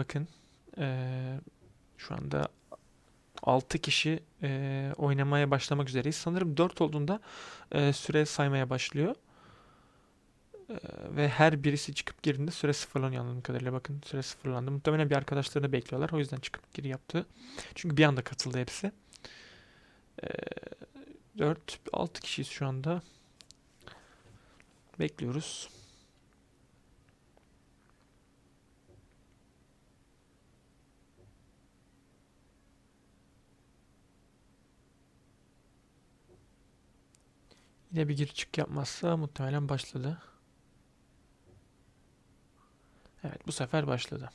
bakın. Ee, şu anda 6 kişi e, oynamaya başlamak üzereyiz. Sanırım 4 olduğunda e, süre saymaya başlıyor. E, ve her birisi çıkıp girdiğinde süre sıfırlanıyor anladığım kadarıyla. Bakın süre sıfırlandı. Muhtemelen bir arkadaşlarını bekliyorlar. O yüzden çıkıp gir yaptı. Çünkü bir anda katıldı hepsi. E, 4, 6 kişiyiz şu anda. Bekliyoruz. Yine bir gir çık yapmazsa muhtemelen başladı. Evet bu sefer başladı.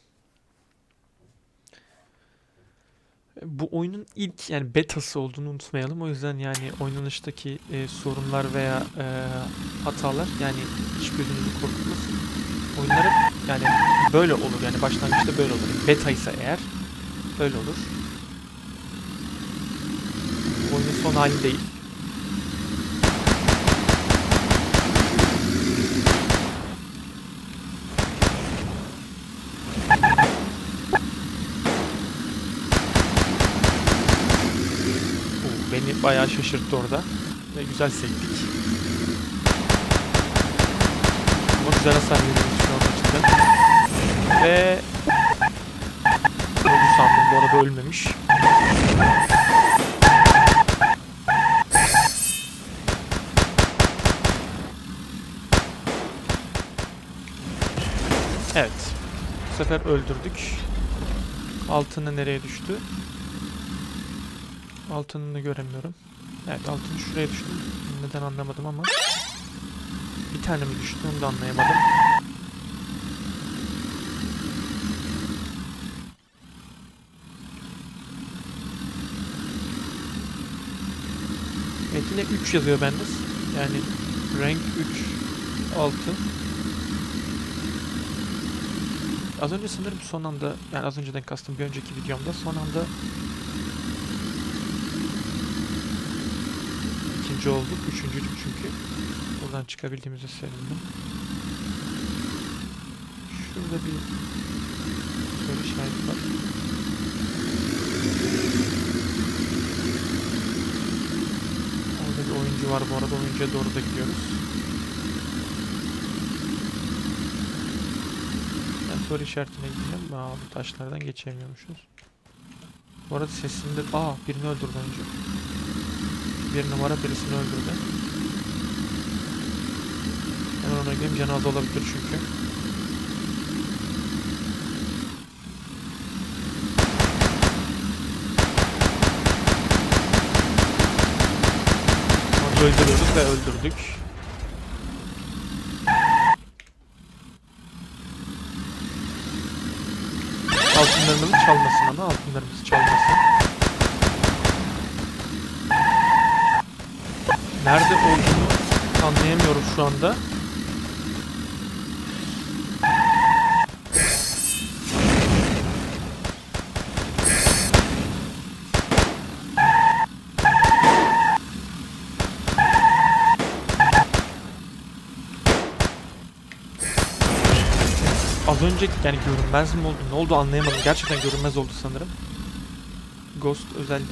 Bu oyunun ilk yani betası olduğunu unutmayalım. O yüzden yani oynanıştaki e, sorunlar veya e, hatalar yani hiç gözünüzü korkutmasın. Oyunlar hep yani böyle olur yani başlangıçta böyle olur. Beta ise eğer böyle olur. Oyunun son hali değil. Oo, beni bayağı şaşırttı orada. Ve güzel sektik. Ama güzel hasar veriyoruz şu anda cidden. Ve... Öldü sandım bu arada ölmemiş. Evet. Bu sefer öldürdük. Altını nereye düştü? Altınını göremiyorum. Evet altın şuraya düştü. Neden anlamadım ama. Bir tane mi düştü onu da anlayamadım. Evet yine 3 yazıyor bende. Yani rank 3 6 Az önce sanırım son anda yani az önceden kastım bir önceki videomda son anda ikinci olduk. Üçüncüydük çünkü. Buradan çıkabildiğimize sevindim. Şurada bir soru işareti var. Orada bir oyuncu var bu arada. Oyuncuya doğru da gidiyoruz. Ben soru işaretine gideceğim. Aa, bu taşlardan geçemiyormuşuz. Bu arada sesinde... Aa birini öldürdü önce. Bir numara birisini öldürdü. Hemen ona gideyim. Canı az olabilir çünkü. Onu öldürüyoruz ve öldürdük. Altınlarımızı çalmasın ama altınlarımızı çalmasın. Nerede olduğunu anlayamıyorum şu anda. Az önce yani görünmez mi oldu? Ne oldu anlayamadım. Gerçekten görünmez oldu sanırım. Ghost özelliği.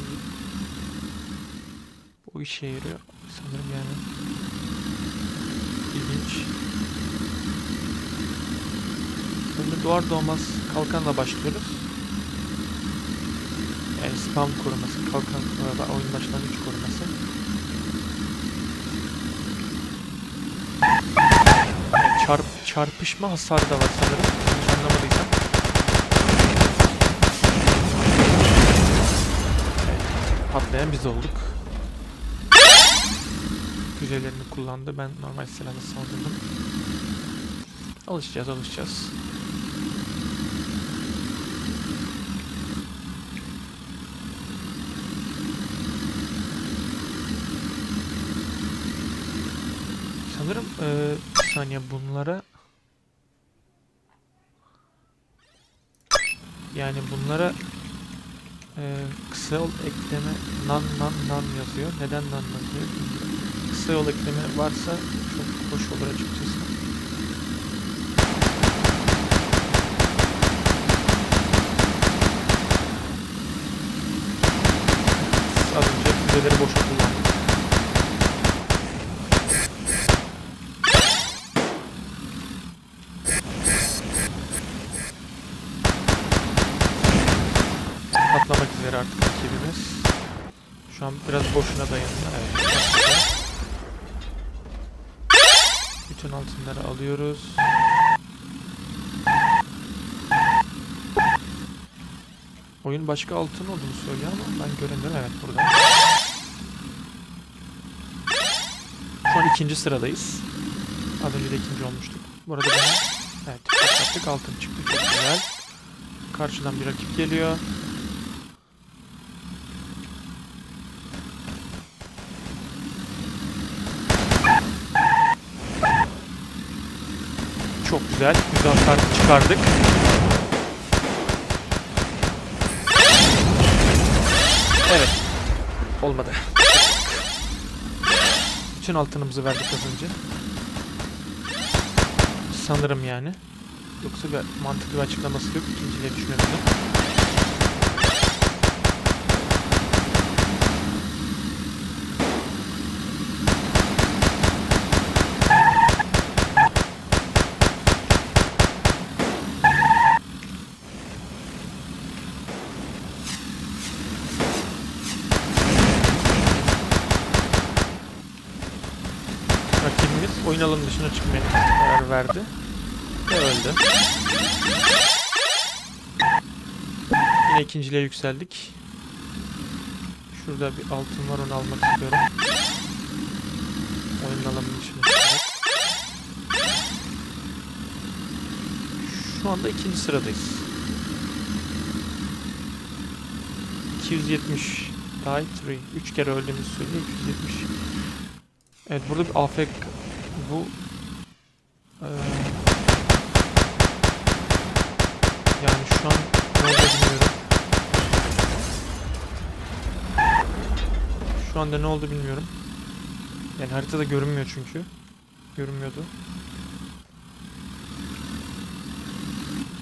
O işe yarıyor. Sanırım yani. İlginç. Şimdi doğar doğmaz kalkanla başlıyoruz. Yani spam koruması, kalkan e, oyun başlangıç koruması. Yani çarp, çarpışma hasarı da var sanırım. Yanlış anlamadıysam. Patlayan biz olduk. Füzelerini kullandı. Ben normal silahla saldırdım. Alışacağız, alışacağız. Sanırım eee bir saniye bunlara yani bunlara e, kısa yol ekleme nan nan nan yazıyor. Neden nan yazıyor? Kısa yol ekleme varsa çok hoş olur açıkçası. Az önce füzeleri boşaltıyor. Üzere artık rakibimiz. Şu an biraz boşuna dayandı. Evet. Bütün altınları alıyoruz. Oyun başka altın olduğunu söylüyor ama ben göremiyorum. Evet burada. Şu an ikinci sıradayız. Az önce de ikinci olmuştuk. Bu arada bana evet patlattık altın çıktı çok güzel. Karşıdan bir rakip geliyor. Çok güzel. Güzel hasar çıkardık. Evet. Olmadı. Bütün altınımızı verdik az önce. Sanırım yani. Yoksa bir mantıklı bir açıklaması yok. İkinciliğe düşmemizin. Rakibimiz oyun alanı dışına çıkmaya karar verdi. Ve öldü. Yine ikinciliğe yükseldik. Şurada bir altın var onu almak istiyorum. Oyun alanının dışına çıkarak. Şu anda ikinci sıradayız. 270 die 3. 3 kere öldüğümüz söylüyor. 270 Evet burada bir afk bu eee, yani şu an ne olduğunu bilmiyorum. Şu anda ne oldu bilmiyorum. Yani haritada görünmüyor çünkü. Görünmüyordu.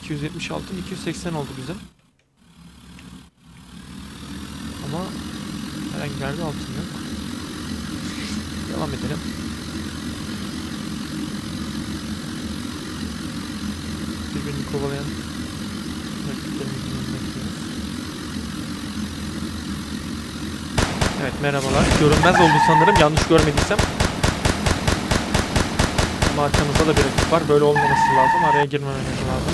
276 280 oldu bizim. Ama herhangi bir yerde altın yok. Devam edelim. Birbirini kovalayan. Evet merhabalar. Görünmez oldu sanırım yanlış görmediysem. Ama arkamızda da bir rakip var. Böyle olmaması lazım. Araya girmememiz lazım.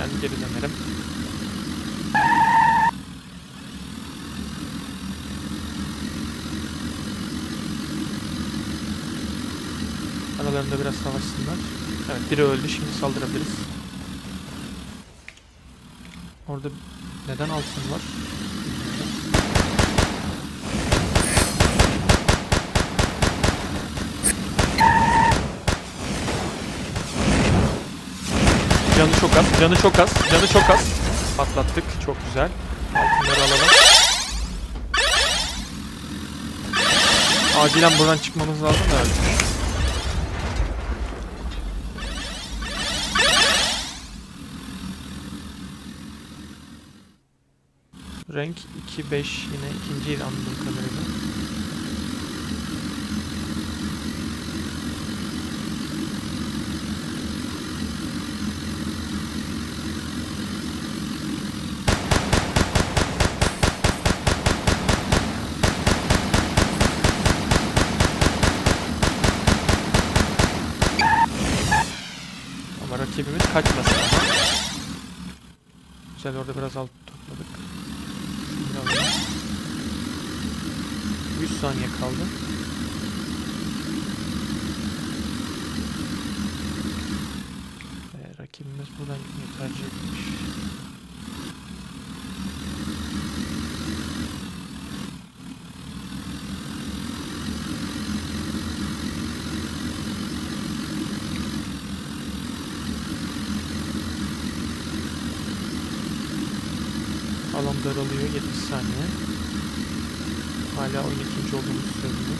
Yani geri dönelim. Aralarında biraz savaşsınlar. Evet biri öldü şimdi saldırabiliriz. Orada neden altın var? Canı çok az, canı çok az, canı çok az. Patlattık, çok güzel. Altınları alalım. Acilen buradan çıkmamız lazım da. Renk 2-5 yine ikinci il anladığım kadarıyla. Ama rakibimiz kaçmasın ama. Güzel orada biraz alt topladık. Şunu da alalım. 100 saniye kaldı. Ee, rakibimiz buradan gitmeyi tercih etmiş. Alan daralıyor 70 saniye. Hala oyun ikinci olduğumuzu söylüyor.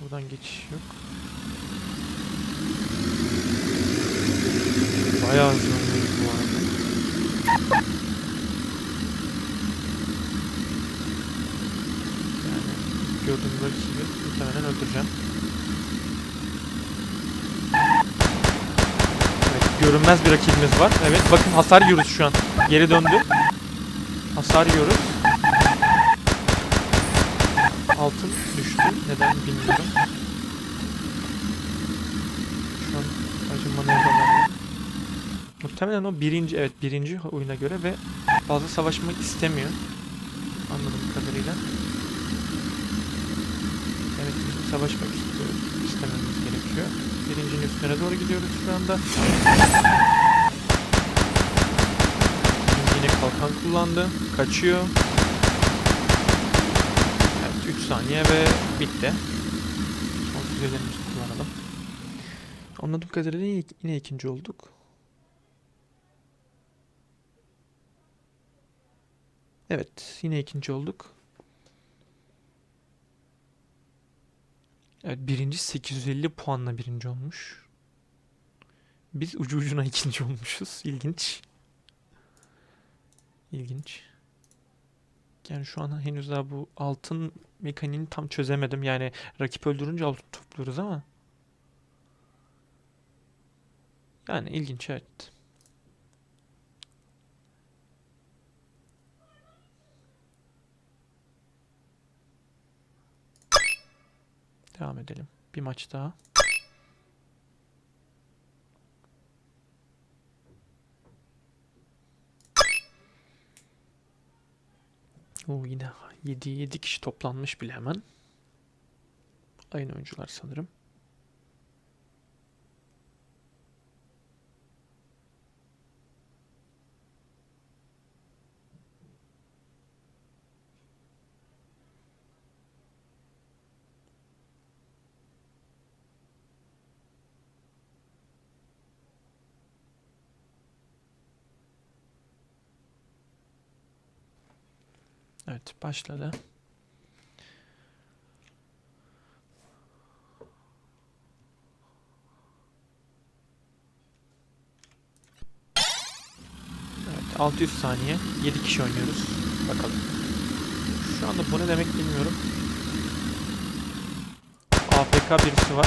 Buradan geçiş yok. Bayağı hızlı oynuyoruz bu arada. Yani gördüğüm rakibi muhtemelen öldüreceğim. Evet, görünmez bir rakibimiz var. Evet, bakın hasar yiyoruz şu an. Geri döndü. Hasar yiyoruz. Altın düştü. Neden bilmiyorum. Şu an sadece manevralar. Muhtemelen o birinci, evet birinci oyuna göre ve fazla savaşmak istemiyor. Anladığım kadarıyla. Evet savaşmak üstüne doğru gidiyoruz şu anda. Yine kalkan kullandı. Kaçıyor. Evet 3 saniye ve bitti. Son füzelerimizi kullanalım. Anladığım kadarıyla yine ikinci olduk. Evet, yine ikinci olduk. Evet, birinci 850 puanla birinci olmuş. Biz ucu ucuna ikinci olmuşuz. İlginç. İlginç. Yani şu an henüz daha bu altın mekaniğini tam çözemedim. Yani rakip öldürünce altın topluyoruz ama. Yani ilginç evet. Devam edelim. Bir maç daha. Oo, yine 7 7 kişi toplanmış bile hemen. Aynı oyuncular sanırım. Evet, başladı. Evet, 600 saniye. 7 kişi oynuyoruz. Bakalım. Şu anda bu ne demek bilmiyorum. AFK birisi var.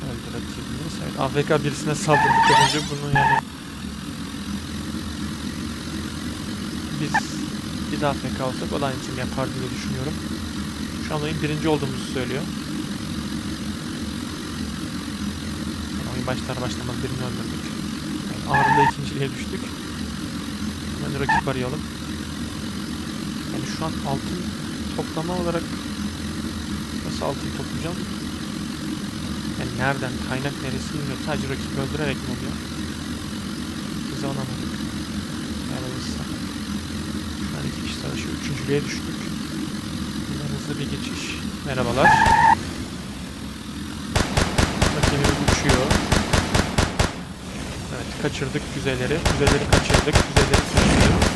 Öldü rakibimiz. Evet, AFK birisine saldırdık önce bunu yani. Biz daha AFK olsak o da aynısını yapar diye düşünüyorum. Şu an oyun birinci olduğumuzu söylüyor. Yani oyun başlar başlamaz birini öldürdük. Yani ağrında ikinciliğe düştük. Hemen rakip arayalım. Yani şu an altın toplama olarak nasıl altın toplayacağım? Nereden, kaynak neresi bilmiyorum. Sadece rakibi öldürerek mi oluyor? Biz anlamadık. Yaralıysa. Şu an iki kişi savaşıyor. Üçüncülüğe düştük. Hemen hızlı bir geçiş. Merhabalar. Rakibimiz uçuyor. Evet, kaçırdık füzeleri. Füzeleri kaçırdık. Füzeleri kaçırdık.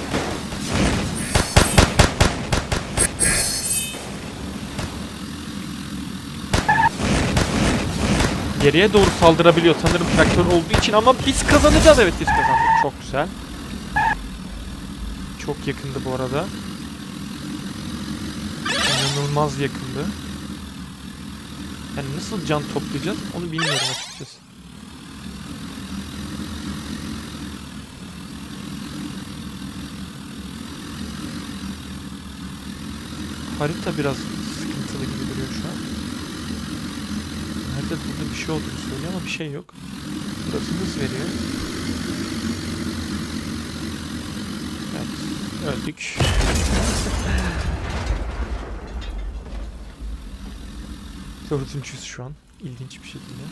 Geriye doğru saldırabiliyor sanırım traktör olduğu için ama biz kazanacağız. Evet biz kazandık. Çok güzel. Çok yakındı bu arada. İnanılmaz yakındı. Yani nasıl can toplayacağız onu bilmiyorum açıkçası. Harita biraz sıkıntılı gibi duruyor şu an. Nerede burada bir şey olduğunu söylüyor ama bir şey yok. Burası hız veriyor. Evet. Öldük. Dördüncüyüz şu an. İlginç bir şekilde.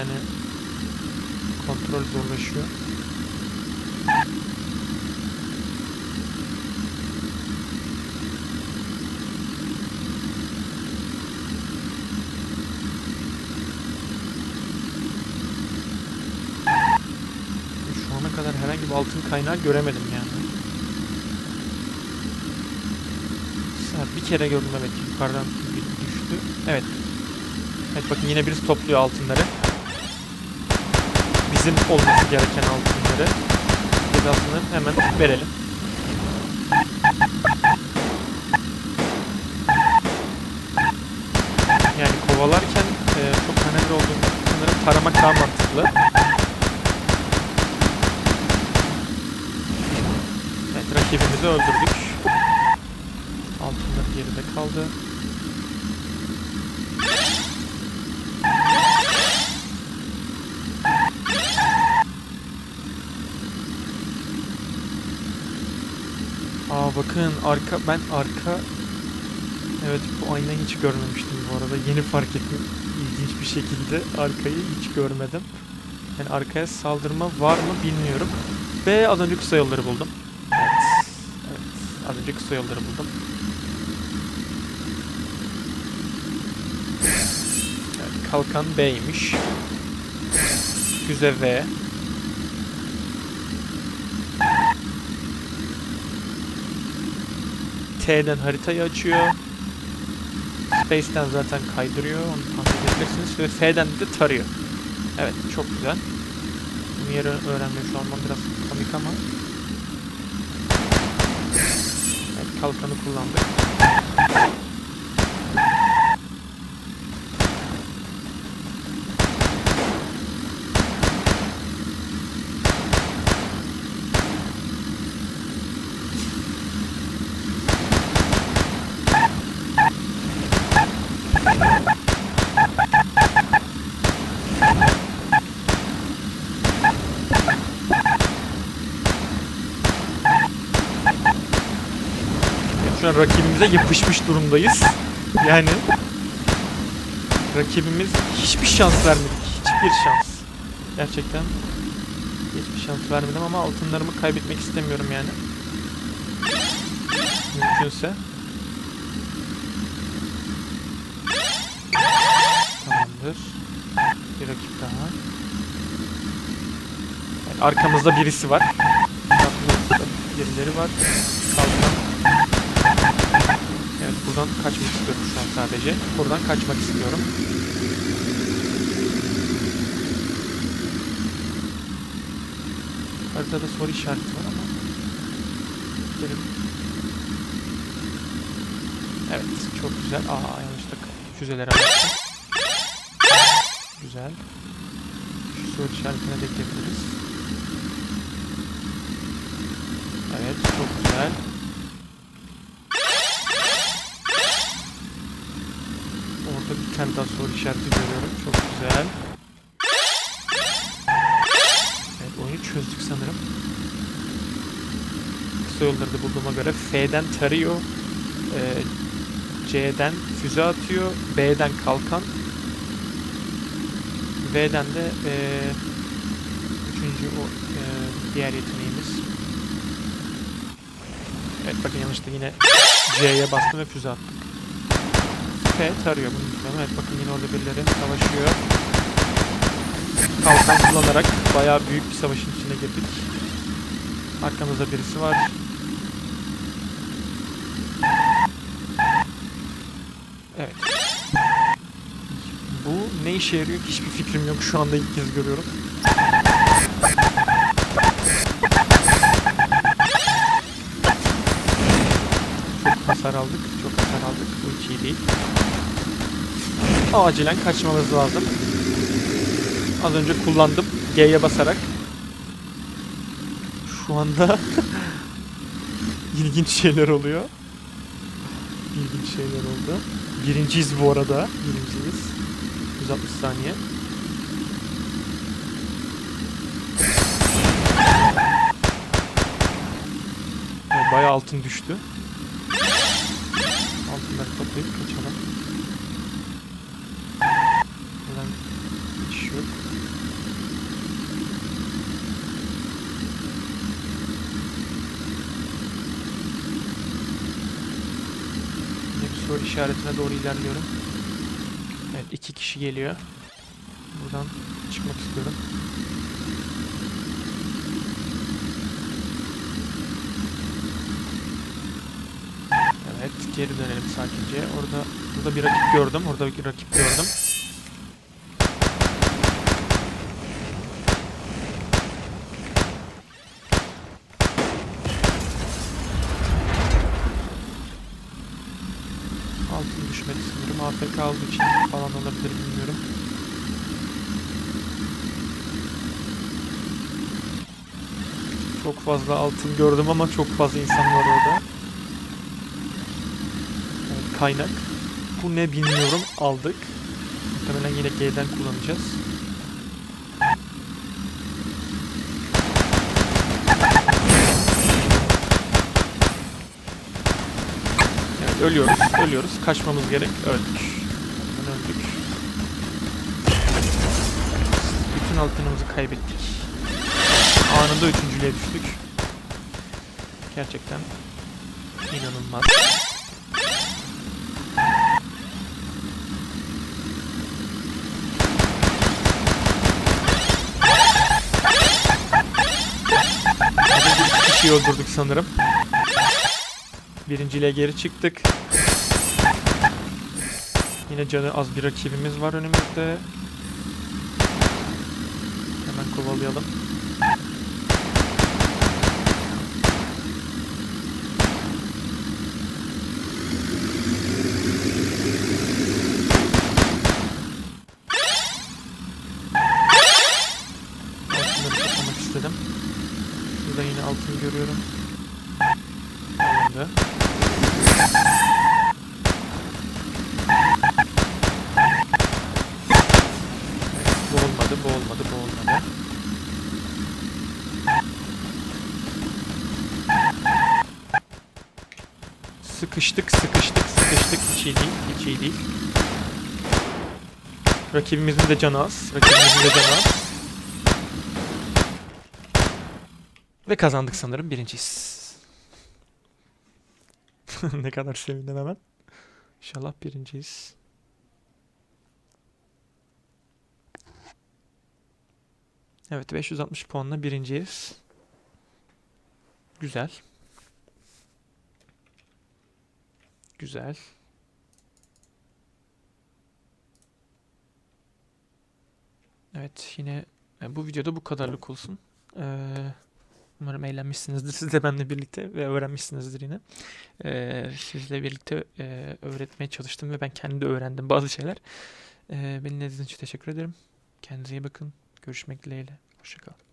Yani kontrol zorlaşıyor. Şu ana kadar herhangi bir altın kaynağı göremedim yani. Bir kere gördüm evet yukarıdan düştü. Evet. Evet bakın yine birisi topluyor altınları. Bizim olması gereken altınları. Cezasını hemen verelim. Yani kovalarken e, çok önemli olduğunu sanırım taramak daha mantıklı. Evet rakibimizi öldürdük. Altınlar geride kaldı. Bakın arka ben arka Evet bu aynayı hiç görmemiştim bu arada. Yeni fark ettim. İlginç bir şekilde arkayı hiç görmedim. Yani arkaya saldırma var mı bilmiyorum. Ve az önce kısa yolları buldum. Evet. Evet. Az önce kısa yolları buldum. Evet, kalkan B'ymiş. Füze V. T'den haritayı açıyor. Space'den zaten kaydırıyor. Onu tahmin edebilirsiniz. Ve F'den de tarıyor. Evet çok güzel. Bunu yeri an bana biraz komik ama. Evet kalkanı kullandık. An rakibimize yapışmış durumdayız. Yani rakibimiz hiçbir şans vermedik. Hiçbir şans. Gerçekten hiçbir şans vermedim ama altınlarımı kaybetmek istemiyorum yani. Mümkünse. Tamamdır. Bir rakip daha. Evet, arkamızda birisi var. Arkamızda birileri var. Kalkan. Buradan kaçmak istiyorum şu an sadece. Buradan kaçmak istiyorum. Haritada soru işareti var ama. Gidelim. Evet çok güzel. Aa yanlışlıkla füzelere bastım. Güzel. Şu soru işaretine de gidebiliriz. Evet çok güzel. Tane daha soru işareti görüyorum. Çok güzel. Evet oyunu çözdük sanırım. Kısa yolları da bulduğuma göre F'den tarıyor. Ee, C'den füze atıyor. B'den kalkan. V'den de ee, üçüncü o ee, diğer yeteneğimiz. Evet bakın yanlışlıkla yine C'ye bastım ve füze attım. F tarıyor bunu. Evet bakın yine orada birileri savaşıyor. Kalkan kullanarak bayağı büyük bir savaşın içine girdik. Arkamızda birisi var. Evet. Bu ne işe yarıyor hiçbir fikrim yok. Şu anda ilk kez görüyorum. Hasar aldık. Çok hasar aldık. Bu hiç iyi değil. Acilen kaçmamız lazım. Az önce kullandım. G'ye basarak. Şu anda ilginç şeyler oluyor. İlginç şeyler oldu. Birinciyiz bu arada. Birinciyiz. 160 saniye. Bayağı altın düştü. Altınları toplayıp kaçalım. Buradan şey yok. Bir soru işaretine doğru ilerliyorum. Evet iki kişi geliyor. Buradan çıkmak istiyorum. Evet geri dönelim sakince. Orada burada bir rakip gördüm. Orada bir rakip gördüm. Altın düşmedi sanırım. AFK aldığı için falan olabilir bilmiyorum. Çok fazla altın gördüm ama çok fazla insan var orada. Kaynak. Bu ne bilmiyorum. Aldık. Muhtemelen yine G'den kullanacağız. Evet, ölüyoruz. Ölüyoruz. Kaçmamız gerek. Öldük. Öldük. Bütün altınımızı kaybettik. Anında üçüncülüğe düştük. Gerçekten inanılmaz. Az önce iki kişiyi öldürdük sanırım. Birinciliğe geri çıktık. Yine canı az bir rakibimiz var önümüzde. Hemen kovalayalım. Altınları toplamak istedim. Burada yine altın görüyorum. Alındı. Evet, bu olmadı, bu olmadı, bu olmadı. Sıkıştık, sıkıştık, sıkıştık. Hiç iyi iyi değil. Rakibimizin de canı az. Rakibimizin de canı az. Ve kazandık sanırım birinciyiz. ne kadar sevindim hemen. İnşallah birinciyiz. Evet 560 puanla birinciyiz. Güzel. Güzel. Evet yine e, bu videoda bu kadarlık olsun. Ee, umarım eğlenmişsinizdir siz de benimle birlikte ve öğrenmişsinizdir yine. Ee, sizle birlikte e, öğretmeye çalıştım ve ben kendi de öğrendim bazı şeyler. Ee, beni dinlediğiniz için teşekkür ederim. Kendinize iyi bakın. Görüşmek dileğiyle. Hoşçakalın.